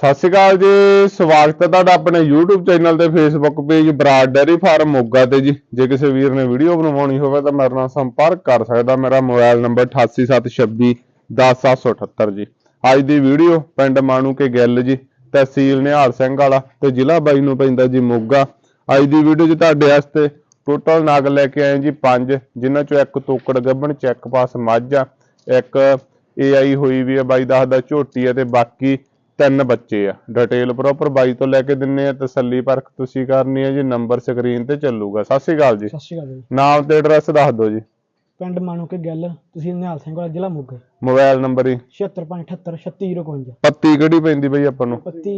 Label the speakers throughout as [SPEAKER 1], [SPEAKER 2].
[SPEAKER 1] ਸਤਿ ਸ਼੍ਰੀ ਅਕਾਲ ਜੀ, ਸਵਾਗਤ ਹੈ ਤੁਹਾਡਾ ਆਪਣੇ YouTube ਚੈਨਲ ਤੇ Facebook page Brar dairy farm Moga ਤੇ ਜੀ। ਜੇ ਕਿਸੇ ਵੀਰ ਨੇ ਵੀਡੀਓ ਬਣਵਾਉਣੀ ਹੋਵੇ ਤਾਂ ਮੇਰੇ ਨਾਲ ਸੰਪਰਕ ਕਰ ਸਕਦਾ। ਮੇਰਾ ਮੋਬਾਈਲ ਨੰਬਰ 8876 10778 ਜੀ। ਅੱਜ ਦੀ ਵੀਡੀਓ ਪਿੰਡ ਮਾਣੂ ਕੇ ਗਿੱਲ ਜੀ, ਤਹਿਸੀਲ ਨਿਹਾਲ ਸਿੰਘ ਵਾਲਾ ਤੇ ਜ਼ਿਲ੍ਹਾ ਬਾਈ ਨੂੰ ਪੈਂਦਾ ਜੀ ਮੋਗਾ। ਅੱਜ ਦੀ ਵੀਡੀਓ 'ਚ ਤੁਹਾਡੇ ਵਾਸਤੇ ਟੋਟਲ ਨਾਗ ਲੈ ਕੇ ਆਏ ਜੀ ਪੰਜ, ਜਿਨ੍ਹਾਂ ਚੋਂ ਇੱਕ ਤੋਕੜ ਗੱਭਣ ਚੈੱਕ ਪਾਸ ਮੱਝ ਆ ਇੱਕ ਏਆਈ ਹੋਈ ਵੀ ਆ ਬਾਈ ਦੱਸਦਾ ਝੋਟੀ ਆ ਤੇ ਬਾਕੀ ਤਿੰਨ ਬੱਚੇ ਆ। ਡਿਟੇਲ ਪ੍ਰੋਪਰ ਬਾਈ ਤੋਂ ਲੈ ਕੇ ਦਿੰਨੇ ਆ ਤਸੱਲੀ ਪਰਖ ਤੁਸੀਂ ਕਰਨੀ ਹੈ ਜੀ ਨੰਬਰ ਸਕਰੀਨ ਤੇ ਚੱਲੂਗਾ। ਸਤਿ ਸ਼੍ਰੀ ਅਕਾਲ ਜੀ।
[SPEAKER 2] ਸਤਿ ਸ਼੍ਰੀ ਅਕਾਲ ਜੀ।
[SPEAKER 1] ਨਾਮ ਤੇ ਐਡਰੈਸ ਦੱਸ ਦਿਓ ਜੀ।
[SPEAKER 2] ਪਿੰਡ ਮਾਣੂ ਕੇ ਗੱਲ ਤੁਸੀਂ ਨਿਹਾਲ ਸਿੰਘ ਵਾਲਾ ਜ਼ਿਲ੍ਹਾ ਮੋਗਾ।
[SPEAKER 1] ਮੋਬਾਈਲ ਨੰਬਰ ਹੀ
[SPEAKER 2] 7578 36051
[SPEAKER 1] ਪੱਤੀ ਕਿਹੜੀ ਪੈਂਦੀ ਬਈ ਆਪਾਂ ਨੂੰ?
[SPEAKER 2] ਪੱਤੀ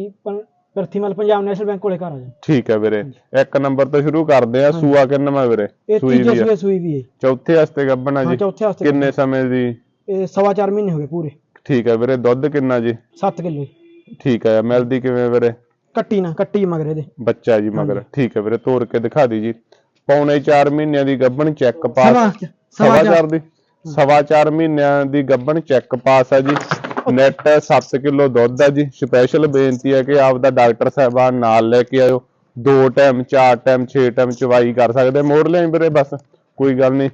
[SPEAKER 2] ਪ੍ਰਥੀਮਲ ਪੰਜਾਬ ਨੈਸ਼ਨਲ ਬੈਂਕ ਕੋਲੇ ਘਰ ਆ ਜੀ।
[SPEAKER 1] ਠੀਕ ਹੈ ਵੀਰੇ। ਇੱਕ ਨੰਬਰ ਤੋਂ ਸ਼ੁਰੂ ਕਰਦੇ ਆ ਸੂਆ ਕਿੰਨਾ ਵੀਰੇ?
[SPEAKER 2] ਇਹ
[SPEAKER 1] ਸੂਈ ਵੀ
[SPEAKER 2] ਸੂਏ ਸੂਈ ਵੀ ਹੈ
[SPEAKER 1] ਚੌਥੇ ਹਸਤੇ ਗੱਬਣਾ
[SPEAKER 2] ਹਾਂ
[SPEAKER 1] ਜੀ।
[SPEAKER 2] ਚੌਥੇ ਹਸਤੇ
[SPEAKER 1] ਕਿੰਨੇ ਸਮੇਂ ਦੀ?
[SPEAKER 2] ਇਹ ਸਵਾ ਚਾਰ ਮਹੀਨੇ ਹੋ ਗਏ ਪੂਰੇ।
[SPEAKER 1] ਠੀਕ ਹੈ ਵੀਰੇ ਦੁੱਧ ਕਿੰਨਾ ਜੀ?
[SPEAKER 2] 7 ਕਿਲੋ
[SPEAKER 1] ਠੀਕ ਹੈ ਮਿਲਦੀ ਕਿਵੇਂ ਵੀਰੇ?
[SPEAKER 2] ਕੱਟੀ ਨਾ ਕੱਟੀ ਮਗਰੇ ਦੇ
[SPEAKER 1] ਬੱਚਾ ਜੀ ਮਗਰ ਠੀਕ ਹੈ ਵੀਰੇ ਤੋੜ ਕੇ ਦਿਖਾ ਦੀ ਜੀ। ਪੌਣੇ 4 ਮਹੀਨਿਆਂ ਦੀ ਗੱਬਣ ਚੈੱਕ ਪਾਸ ਸਵਾ
[SPEAKER 2] ਚਾਰ।
[SPEAKER 1] ਦੀ ਸਵਾ ਚਾਰ ਮਹੀਨਿਆਂ ਦੀ ਗੱਬਣ ਚੈੱਕ ਪਾਸ ਆ ਜੀ। ਨੈਟ 7 ਕਿਲੋ ਦੁੱਧ ਆ ਜੀ। ਸਪੈਸ਼ਲ ਬੇਨਤੀ ਹੈ ਕਿ ਆਪ ਦਾ ਡਾਕਟਰ ਸਾਹਿਬਾਨ ਨਾਲ ਲੈ ਕੇ ਆਇਓ। ਦੋ ਟਾਈਮ ਚਾਰ ਟਾਈਮ 6 ਟਾਈਮ ਚਵਾਈ ਕਰ ਸਕਦੇ। ਮੋੜ ਲਿਆਈ ਵੀਰੇ ਬਸ ਕੋਈ ਗੱਲ ਨਹੀਂ।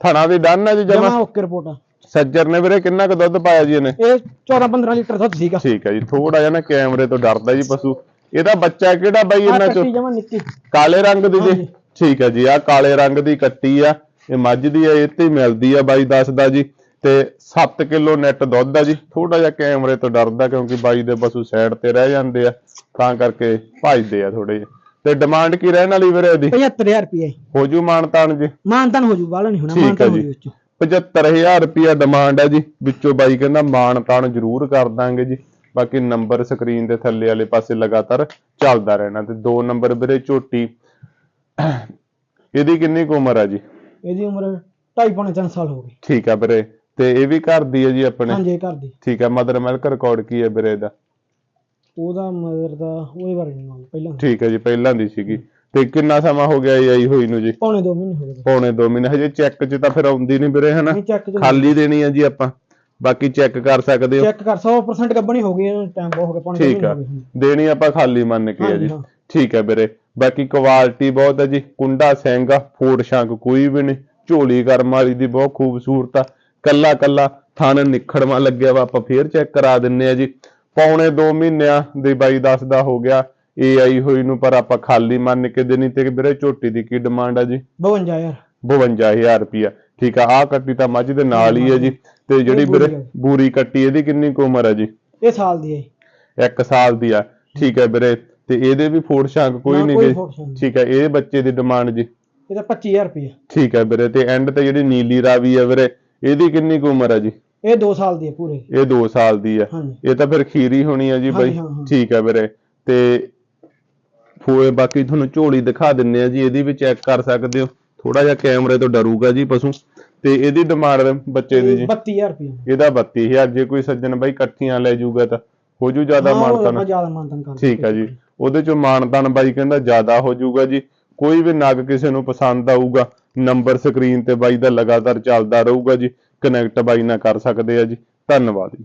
[SPEAKER 1] ਥਣਾ ਦੀ ਡਨ ਹੈ ਜੀ
[SPEAKER 2] ਜਮਾ। Okay report. ਆ
[SPEAKER 1] ਸੱਜਰ ਨੇ ਵੀਰੇ ਕਿੰਨਾ ਕੁ ਦੁੱਧ ਪਾਇਆ ਜੀ ਇਹਨੇ?
[SPEAKER 2] ਇਹ 14 15 ਲੀਟਰ ਦੁੱਧ ਸੀਗਾ।
[SPEAKER 1] ਠੀਕ ਹੈ ਜੀ ਥੋੜਾ ਜਿਹਾ ਨਾ ਕੈਮਰੇ ਤੋਂ ਡਰਦਾ ਜੀ ਪਸ਼ੂ। ਇਹਦਾ ਬੱਚਾ ਕਿਹੜਾ ਬਾਈ ਇਹਨਾਂ ਚੋਂ?
[SPEAKER 2] ਕੱਟੀ ਜਮਾ ਨਿੱਕੀ।
[SPEAKER 1] ਕਾਲੇ ਰੰਗ ਦੀ ਜੀ। ਠੀਕ ਹੈ ਜੀ ਆ ਕਾਲੇ ਰੰਗ ਦੀ ਕੱਟੀ ਆ। ਇਹ ਮੱਝ ਦੀ ਆ ਇਹ ਤੇ ਹੀ ਮਿਲਦੀ ਆ ਬਾਈ ਦੱਸਦਾ ਜੀ। ਤੇ 7 ਕਿਲੋ ਨੈਟ ਦੁੱਧ ਆ ਜੀ। ਥੋੜਾ ਜਿਹਾ ਕੈਮਰੇ ਤੋਂ ਡਰਦਾ ਕਿਉਂਕਿ ਬਾਈ ਦੇ ਪਸ਼ੂ ਸਾਈਡ ਤੇ ਰਹਿ ਜਾਂਦੇ ਆ। ਤਾਂ ਕਰਕੇ ਭਜਦੇ ਆ ਥੋੜੇ ਜਿਹੇ। ਤੇ ਡਿਮਾਂਡ ਕੀ ਰਹਿਣ ਵਾਲੀ ਵੀਰੇ ਇਹਦੀ?
[SPEAKER 2] 75000 ਰੁਪਏ
[SPEAKER 1] ਹੋ ਜੂ ਮਾਨਤਾਨ ਜੀ?
[SPEAKER 2] ਮਾਨਤਨ ਹੋ ਜੂ ਵਾਲਾ ਨਹੀਂ ਹੋਣਾ
[SPEAKER 1] ਠੀਕ ਹੈ
[SPEAKER 2] ਮਾਨਤਨ ਹੋ
[SPEAKER 1] ਜੀ।
[SPEAKER 2] ਜੂ ਵਿੱਚ
[SPEAKER 1] 75000 ਰੁਪਿਆ ਡਿਮਾਂਡ ਹੈ ਜੀ। ਵਿੱਚੋਂ ਬਾਈ ਕਹਿੰਦਾ ਮਾਨਤਾਨ ਜ਼ਰੂਰ ਕਰ ਦਾਂਗੇ ਜੀ। ਬਾਕੀ ਨੰਬਰ ਸਕਰੀਨ ਦੇ ਥੱਲੇ ਵਾਲੇ ਪਾਸੇ ਲਗਾਤਾਰ ਚੱਲਦਾ ਰਹਿਣਾ ਤੇ ਦੋ ਨੰਬਰ ਵੀਰੇ ਝੋਟੀ। ਇਹਦੀ ਕਿੰਨੀ ਕੁ ਉਮਰ ਆ ਜੀ?
[SPEAKER 2] ਇਹਦੀ ਉਮਰ 2.5 ਪੌਣੇ 3 ਸਾਲ ਹੋ ਗਈ।
[SPEAKER 1] ਠੀਕ ਆ ਵੀਰੇ। ਤੇ ਇਹ ਵੀ ਘਰ ਦੀ ਹੈ ਜੀ ਆਪਣੇ?
[SPEAKER 2] ਹਾਂਜੀ ਘਰ ਦੀ।
[SPEAKER 1] ਠੀਕ ਆ ਮਦਰ ਮਿਲਕ ਰਿਕਾਰਡ ਕੀ ਹੈ ਵੀਰੇ ਦਾ
[SPEAKER 2] ਉਹਦਾ ਮਦਰ ਦਾ ਉਹਦੇ ਬਾਰੇ ਨਹੀਂ ਮਾਲੂਮ ਪਹਿਲਾਂ
[SPEAKER 1] ਠੀਕ ਹੈ ਜੀ ਪਹਿਲਾਂ ਦੀ ਸੀਗੀ। ਤੇ ਕਿੰਨਾ ਸਮਾਂ ਹੋ ਗਿਆ ਇਹ ਆਈ ਹੋਈ ਨੂੰ ਜੀ?
[SPEAKER 2] ਪੌਣੇ 2 ਮਹੀਨੇ ਹੋ ਗਏ।
[SPEAKER 1] ਪੌਣੇ 2 ਮਹੀਨੇ ਹਜੇ ਚੈੱਕ 'ਚ ਤਾਂ ਫਿਰ ਆਉਂਦੀ ਨਹੀਂ ਵੀਰੇ ਹਨਾ?
[SPEAKER 2] ਨਹੀਂ ਚੈੱਕ
[SPEAKER 1] ਖਾਲੀ ਦੇਣੀ ਆ ਜੀ ਆਪਾਂ। ਬਾਕੀ ਚੈੱਕ ਕਰ ਸਕਦੇ ਹੋ।
[SPEAKER 2] ਚੈੱਕ ਕਰ 100% ਗੱਬਣੀ ਹੋ ਗਈ ਇਹਨੂੰ ਟਾਈਮ ਬਹੁਤ ਹੋ ਗਿਆ ਪੌਣੇ ਦੋ
[SPEAKER 1] ਠੀਕ
[SPEAKER 2] ਮਹੀਨੇ
[SPEAKER 1] ਆ। ਦੇਣੀ ਆਪਾਂ ਖਾਲੀ ਮੰਨ ਕੇ ਆ ਜੀ। ਠੀਕ ਹੈ ਵੀਰੇ। ਬਾਕੀ ਕੁਆਲਿਟੀ ਬਹੁਤ ਹੈ ਜੀ। ਕੁੰਡਾ ਸਿੰਘ ਆ ਫੋੜ ਸ਼ੰਕ ਕੋਈ ਵੀ ਨਹੀਂ। ਝੋਲੀ ਕਰਮ ਵਾਲੀ ਦੀ ਬਹੁਤ ਖੂਬਸੂਰਤ ਆ। ਕੱਲਾ ਕੱਲਾ ਥਣ ਨਿਖੜਵਾ ਲੱਗਿਆ ਵਾ ਆਪਾਂ ਫੇਰ ਚੈੱਕ ਕਰਾ ਦਿੰਨੇ ਆ ਜੀ। ਪੌਣੇ 2 ਮਹੀਨਿਆਂ ਦੇ ਬਾਈ ਦੱਸਦਾ ਹੋ ਗਿਆ। ਇਹ ਆਈ ਹੋਈ ਨੂੰ ਪਰ ਆਪਾਂ ਖਾਲੀ ਮੰਨ ਕੇ ਦੇਣੀ ਤੇ ਵੀਰੇ ਝੋਟੀ ਦੀ ਕੀ ਡਿਮਾਂਡ ਆ ਜੀ?
[SPEAKER 2] 52000
[SPEAKER 1] 52000 ਰੁਪਿਆ ਠੀਕ ਆ ਆ ਕੱਟੀ ਤਾਂ ਮੱਝ ਦੇ ਨਾਲ ਹੀ ਹੈ ਜੀ। ਤੇ ਜਿਹੜੀ ਵੀਰੇ
[SPEAKER 2] ਆ।
[SPEAKER 1] ਬੂਰੀ ਕੱਟੀ ਇਹਦੀ ਕਿੰਨੀ ਕੁ ਉਮਰ ਹੈ ਜੀ?
[SPEAKER 2] ਇਹ ਸਾਲ ਦੀ ਹੈ
[SPEAKER 1] 1 ਸਾਲ ਦੀ ਆ। ਠੀਕ ਹੈ ਵੀਰੇ। ਤੇ ਇਹਦੇ ਵੀ ਫੋੜ ਸ਼ੰਕ ਕੋਈ ਨਹੀਂ
[SPEAKER 2] ਕੋਈ
[SPEAKER 1] ਗੇ
[SPEAKER 2] ਫੋੜ ਸ਼ੰਕ ਨਹੀਂ।
[SPEAKER 1] ਠੀਕ ਹੈ ਇਹ ਬੱਚੇ ਦੀ ਡਿਮਾਂਡ ਜੀ?
[SPEAKER 2] ਇਹਦਾ 25000 ਰੁਪਏ
[SPEAKER 1] ਠੀਕ ਹੈ ਵੀਰੇ। ਤੇ ਐਂਡ ਤੇ ਜਿਹੜੀ ਨੀਲੀ ਰਾਵੀ ਹੈ ਵੀਰੇ ਇਹਦੀ ਕਿੰਨੀ ਕੁ ਉਮਰ ਹੈ ਜੀ?
[SPEAKER 2] ਇਹ 2 ਸਾਲ ਦੀ ਹੈ ਪੂਰੇ।
[SPEAKER 1] ਇਹ 2 ਸਾਲ ਦੀ ਹੈ ਇਹ ਤਾਂ ਫਿਰ ਖੀਰੀ ਹੋਣੀ ਹੈ ਜੀ ਬਾਈ। ਠੀਕ ਹੈ ਵੀਰੇ। ਤੇ ਫੋਏ ਬਾਕੀ ਤੁਹਾਨੂੰ ਝੋਲੀ ਦਿਖਾ ਦਿੰਨੇ ਆ ਜੀ ਇਹਦੀ ਵੀ ਚੈੱਕ ਕਰ ਸਕਦੇ ਹੋ। ਥੋੜਾ ਜਿਹਾ ਕੈਮਰੇ ਤੋਂ ਡਰੂਗਾ ਜੀ ਪਸ਼ੂ। ਤੇ ਇਹਦੀ ਡਿਮਾਂਡ ਬੱਚੇ ਦੀ ਜੀ।
[SPEAKER 2] 32000 ਰੁਪਏ
[SPEAKER 1] ਇਹਦਾ 32000 ਜੇ ਕੋਈ ਸੱਜਣ ਬਾਈ ਇਕੱਠੀਆਂ ਲੈ ਜਾਊਗਾ ਤਾਂ ਹੋ ਜੂ ਜ਼ਿਆਦਾ ਮਾਨਤਨ।
[SPEAKER 2] ਜ਼ਿਆਦਾ ਮਾਨਤਨ ਕਰ
[SPEAKER 1] ਠੀਕ ਹੈ। ਜੀ। ਉਹਦੇ ਚੋਂ ਮਾਨਤਨ ਬਾਈ ਕਹਿੰਦਾ ਜ਼ਿਆਦਾ ਹੋ ਜਾਊਗਾ ਜੀ। ਕੋਈ ਵੀ ਨਗ ਕਿਸੇ ਨੂੰ ਪਸੰਦ ਆਊਗਾ ਨੰਬਰ ਸਕਰੀਨ ਤੇ ਬਾਈ ਦਾ ਲਗਾਤਾਰ ਚੱਲਦਾ ਰਹੂਗਾ ਜੀ। ਕਨੈਕਟ ਬਾਈ ਨਾਲ ਕਰ ਸਕਦੇ ਆ ਜੀ। ਧੰਨਵਾਦ ਜੀ।